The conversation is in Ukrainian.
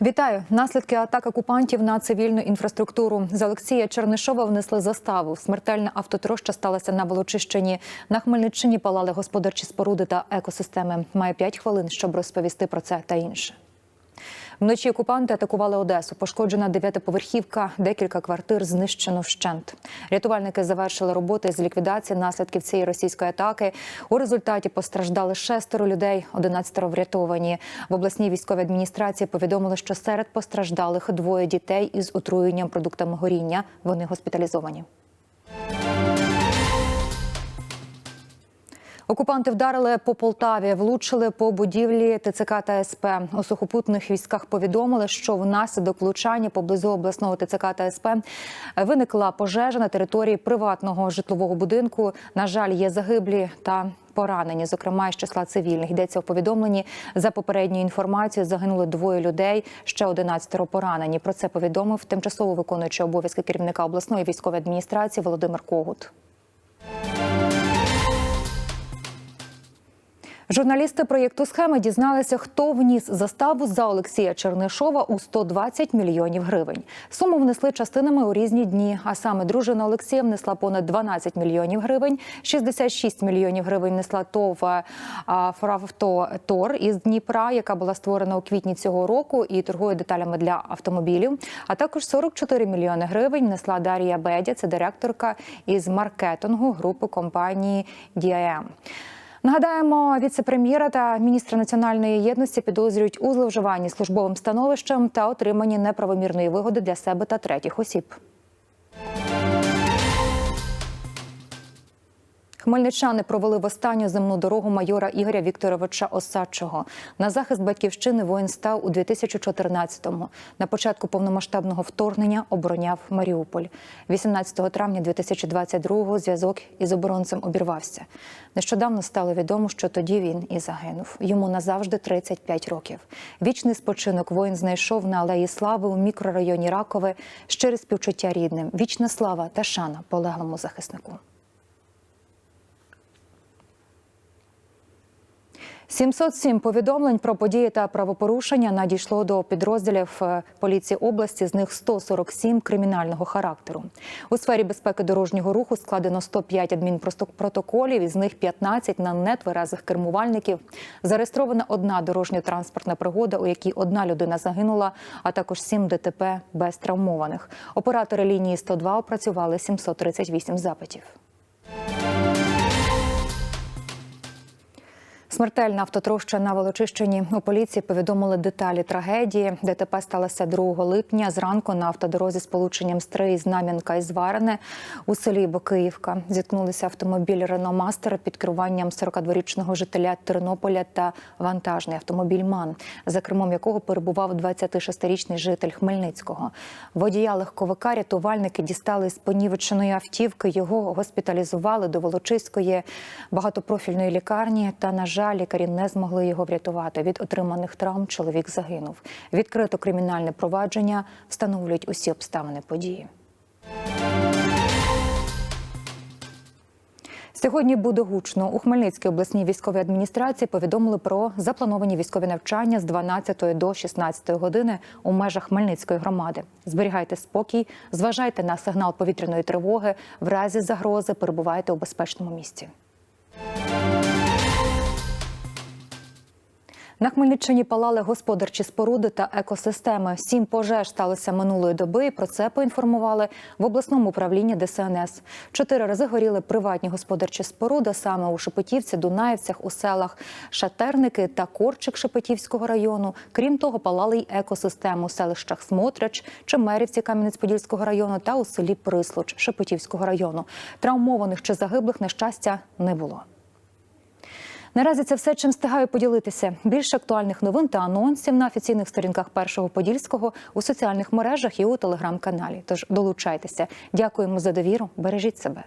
Вітаю! Наслідки атак окупантів на цивільну інфраструктуру з Олексія Чернишова внесли заставу. Смертельна автотроща сталася на Волочищині. На Хмельниччині палали господарчі споруди та екосистеми. Має 5 хвилин, щоб розповісти про це та інше. Вночі окупанти атакували Одесу. Пошкоджена дев'ятиповерхівка, декілька квартир знищено вщент. Рятувальники завершили роботи з ліквідації наслідків цієї російської атаки. У результаті постраждали шестеро людей, 11 врятовані. В обласній військовій адміністрації повідомили, що серед постраждалих двоє дітей із отруєнням продуктами горіння. Вони госпіталізовані. Окупанти вдарили по Полтаві, влучили по будівлі ТЦК та СП. У сухопутних військах повідомили, що внаслідок влучання поблизу обласного ТЦК та СП виникла пожежа на території приватного житлового будинку. На жаль, є загиблі та поранені, зокрема із числа цивільних. Йдеться у повідомленні за попередньою інформацією. Загинули двоє людей, ще 11 поранені. Про це повідомив тимчасово виконуючий обов'язки керівника обласної військової адміністрації Володимир Когут. Журналісти проєкту схеми дізналися, хто вніс заставу за Олексія Чернишова у 120 мільйонів гривень. Суму внесли частинами у різні дні. А саме дружина Олексія внесла понад 12 мільйонів гривень, 66 мільйонів гривень внесла ТОВ «Фравто Тор» із Дніпра, яка була створена у квітні цього року і торгує деталями для автомобілів. А також 44 мільйони гривень внесла Дар'я Бедя, це директорка із маркетингу групи компанії DIM. Нагадаємо, віце-прем'єра та міністра національної єдності підозрюють у зловживанні службовим становищем та отриманні неправомірної вигоди для себе та третіх осіб. Хмельничани провели в останню земну дорогу майора Ігоря Вікторовича Осадчого. На захист батьківщини воїн став у 2014-му. На початку повномасштабного вторгнення обороняв Маріуполь. 18 травня 2022-го зв'язок із оборонцем обірвався. Нещодавно стало відомо, що тоді він і загинув. Йому назавжди 35 років. Вічний спочинок воїн знайшов на алеї слави у мікрорайоні Ракове щире співчуття рідним. Вічна слава та шана полеглому захиснику. 707 повідомлень про події та правопорушення надійшло до підрозділів е, поліції області. З них 147 кримінального характеру. У сфері безпеки дорожнього руху складено 105 адмінпротоколів, із них 15 на нетверезих кермувальників. Зареєстрована одна дорожньо-транспортна пригода, у якій одна людина загинула, а також 7 ДТП без травмованих. Оператори лінії 102 опрацювали 738 запитів. Смертельна автотроща на Волочищині. У поліції повідомили деталі трагедії. ДТП сталося 2 липня зранку на автодорозі з полученням Стрий, Знам'янка і Зварене у селі Бокиївка. Зіткнулися автомобіль Рено Мастер під керуванням 42-річного жителя Тернополя та вантажний автомобіль Ман, за кермом якого перебував 26-річний житель Хмельницького. Водія легковика рятувальники дістали з понівеченої автівки. Його госпіталізували до Волочиської багатопрофільної лікарні. Та на жаль, лікарі не змогли його врятувати. Від отриманих травм чоловік загинув. Відкрито кримінальне провадження встановлюють усі обставини події. Сьогодні буде гучно. У Хмельницькій обласній військовій адміністрації повідомили про заплановані військові навчання з 12 до 16 години у межах Хмельницької громади. Зберігайте спокій, зважайте на сигнал повітряної тривоги. В разі загрози перебувайте у безпечному місці. На Хмельниччині палали господарчі споруди та екосистеми. Сім пожеж сталося минулої доби. і Про це поінформували в обласному управлінні ДСНС. Чотири рази горіли приватні господарчі споруди саме у Шепетівці, Дунаївцях, у селах Шатерники та Корчик Шепетівського району. Крім того, палали й екосистему у селищах Смотрич, Чемерівці Кам'янець-Подільського району та у селі Прислуч Шепетівського району. Травмованих чи загиблих на щастя не було. Наразі це все, чим встигаю поділитися. Більше актуальних новин та анонсів на офіційних сторінках першого подільського у соціальних мережах і у телеграм-каналі. Тож долучайтеся. Дякуємо за довіру. Бережіть себе.